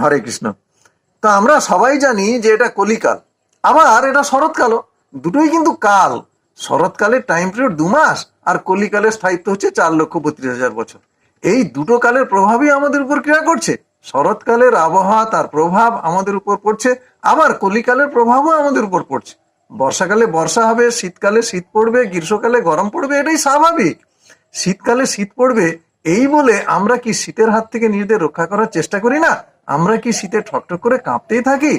হরে কৃষ্ণ। তো আমরা সবাই জানি যে এটা কলিকাল। আবার এটা শরৎকালও। দুটোই কিন্তু কাল। শরৎকালের টাইম পিরিয়ড দু মাস আর কলিকালের স্থায়িত্ব হচ্ছে চার লক্ষ বত্রিশ হাজার বছর। এই দুটো কালের প্রভাবই আমাদের উপর ক্রিয়া করছে। শরৎকালের আবহাওয়া তার প্রভাব আমাদের উপর পড়ছে। আবার কলিকালের প্রভাবও আমাদের উপর পড়ছে। বর্ষাকালে বর্ষা হবে, শীতকালে শীত পড়বে, গ্রীষ্মকালে গরম পড়বে, এটাই স্বাভাবিক। শীতকালে শীত পড়বে এই বলে আমরা কি শীতের হাত থেকে নিজেদের রক্ষা করার চেষ্টা করি না? আমরা কি শীতে ঠকঠক করে কাঁপতেই থাকি?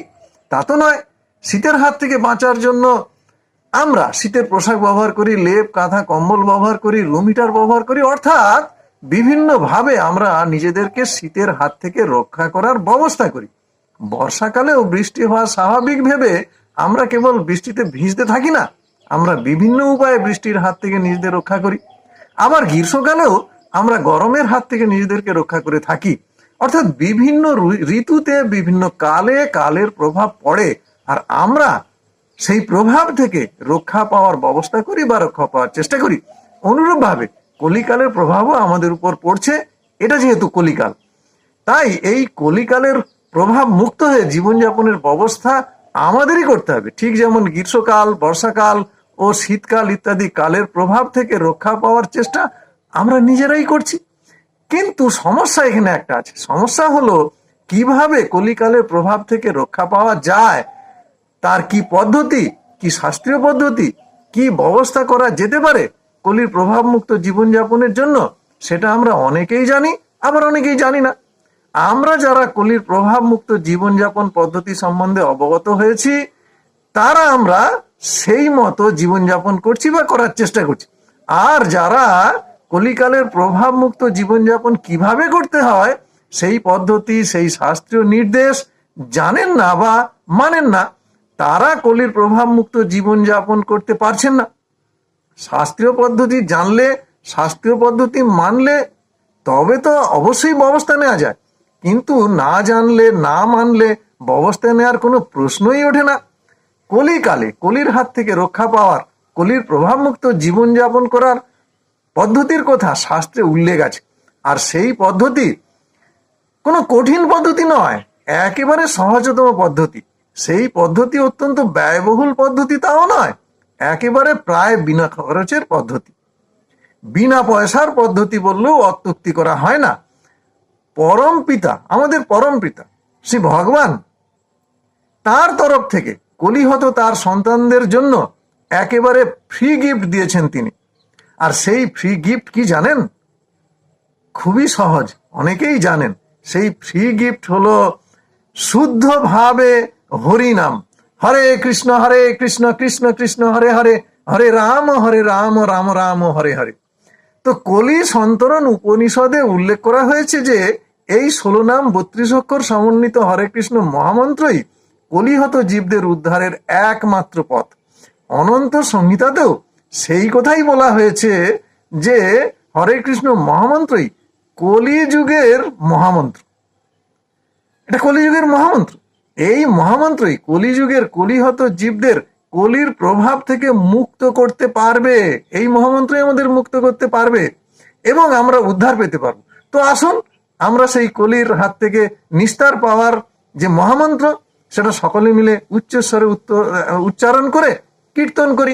তা তো নয়। শীতের হাত থেকে বাঁচার জন্য আমরা শীতের পোশাক ব্যবহার করি, লেপ, কাঁথা, কম্বল ব্যবহার করি রুম হিটার ব্যবহার করি, অর্থাৎ বিভিন্ন ভাবে আমরা নিজেদেরকে শীতের হাত থেকে রক্ষা করার ব্যবস্থা করি। বর্ষাকালেও বৃষ্টি হওয়া স্বাভাবিক ভেবে আমরা কেবল বৃষ্টিতে ভিজতে থাকি না, আমরা বিভিন্ন উপায়ে বৃষ্টির হাত থেকে নিজেদের রক্ষা করি। আবার গ্রীষ্মকালেও আমরা গরমের হাত থেকে নিজেদেরকে রক্ষা করে থাকি। অর্থাৎ বিভিন্ন ঋতুতে, বিভিন্ন কালে কালের প্রভাব পড়ে, আর আমরা সেই প্রভাব থেকে রক্ষা পাওয়ার ব্যবস্থা করি বা রক্ষা পাওয়ার চেষ্টা করি। অনুরূপভাবে কলিকালের প্রভাবও আমাদের উপর পড়ছে, এটা যেহেতু কলিকাল। তাই এই কলিকালের প্রভাব মুক্ত হয়ে জীবনযাপনের ব্যবস্থা আমাদেরই করতে হবে। ঠিক যেমন গ্রীষ্মকাল, বর্ষাকাল ও শীতকাল ইত্যাদি কালের প্রভাব থেকে রক্ষা পাওয়ার চেষ্টা আমরা নিজেরাই করছি। কিন্তু সমস্যা এখানে একটা আছে। সমস্যা হলো কীভাবে কলিকালের প্রভাব থেকে রক্ষা পাওয়া যায়, তার কি পদ্ধতি, কি শাস্ত্রীয় পদ্ধতি, কি ব্যবস্থা করা যেতে পারে কলির প্রভাবমুক্ত জীবনযাপনের জন্য, সেটা আমরা অনেকেই জানি, আবার অনেকেই জানি না। আমরা যারা কলির প্রভাবমুক্ত জীবনযাপন পদ্ধতি সম্বন্ধে অবগত হয়েছি, তারা আমরা সেই মতো জীবনযাপন করছি বা করার চেষ্টা করছি। আর যারা কলিকালের প্রভাবমুক্ত জীবনযাপন কীভাবে করতে হয়, সেই পদ্ধতি, সেই শাস্ত্রীয় নির্দেশ জানেন না বা মানেন না। তারা কলির প্রভাবমুক্ত জীবনযাপন করতে পারছেন না। শাস্ত্রীয় পদ্ধতি জানলে, শাস্ত্রীয় পদ্ধতি মানলে তবে তো অবশ্যই ব্যবস্থা নেওয়া যায়। কিন্তু না জানলে, না মানলে ব্যবস্থা নেওয়ার কোনো প্রশ্নই ওঠে না। কলিকালে কলির হাত থেকে রক্ষা পাওয়ার, কলির প্রভাবমুক্ত জীবনযাপন করার পদ্ধতির কথা শাস্ত্রে উল্লেখ আছে। আর সেই পদ্ধতি কোনো কঠিন পদ্ধতি নয়, একেবারে সহজতম পদ্ধতি। সেই পদ্ধতি অত্যন্ত ব্যয়বহুল পদ্ধতি তাও নয়, একেবারে প্রায় বিনা খরচের পদ্ধতি। বিনা পয়সার পদ্ধতি বললেও অত্যুক্তি করা হয় না। পরম পিতা, আমাদের পরম পিতা, শ্রী ভগবান, তার তরফ থেকে কলিহত তার সন্তানদের জন্য একেবারে ফ্রি গিফট দিয়েছেন তিনি। আর সেই ফ্রি গিফট কি জানেন? খুবই সহজ, অনেকেই জানেন। সেই ফ্রি গিফট হলো শুদ্ধভাবে হরি নাম হরে কৃষ্ণ হরে কৃষ্ণ কৃষ্ণ কৃষ্ণ, হরে হরে হরে রাম হরে রাম রাম রাম, হরে হরে। তো কলি সন্তরণ উপনিষদে উল্লেখ করা হয়েছে যে, এই ষোলো নাম বত্রিশ অক্ষর সমন্বিত হরে কৃষ্ণ মহামন্ত্রই কলিহত জীবদের উদ্ধারের একমাত্র পথ। অনন্ত সংহিতাতেও সেই কথাই বলা হয়েছে যে হরে কৃষ্ণ মহামন্ত্রই কলিযুগের মহামন্ত্র। এটা কলিযুগের মহামন্ত্র। এই মহামন্ত্রই কলিযুগের কলিহত জীবদের কলির প্রভাব থেকে মুক্ত করতে পারবে। এই মহামন্ত্রই আমাদের মুক্ত করতে পারবে এবং আমরা উদ্ধার পেতে পারব। তো আসুন, আমরা সেই কলির হাত থেকে নিস্তার পাওয়ার যে মহামন্ত্র, সেটা সকলে মিলে উচ্চস্বরে উচ্চারণ করে কীর্তন করি।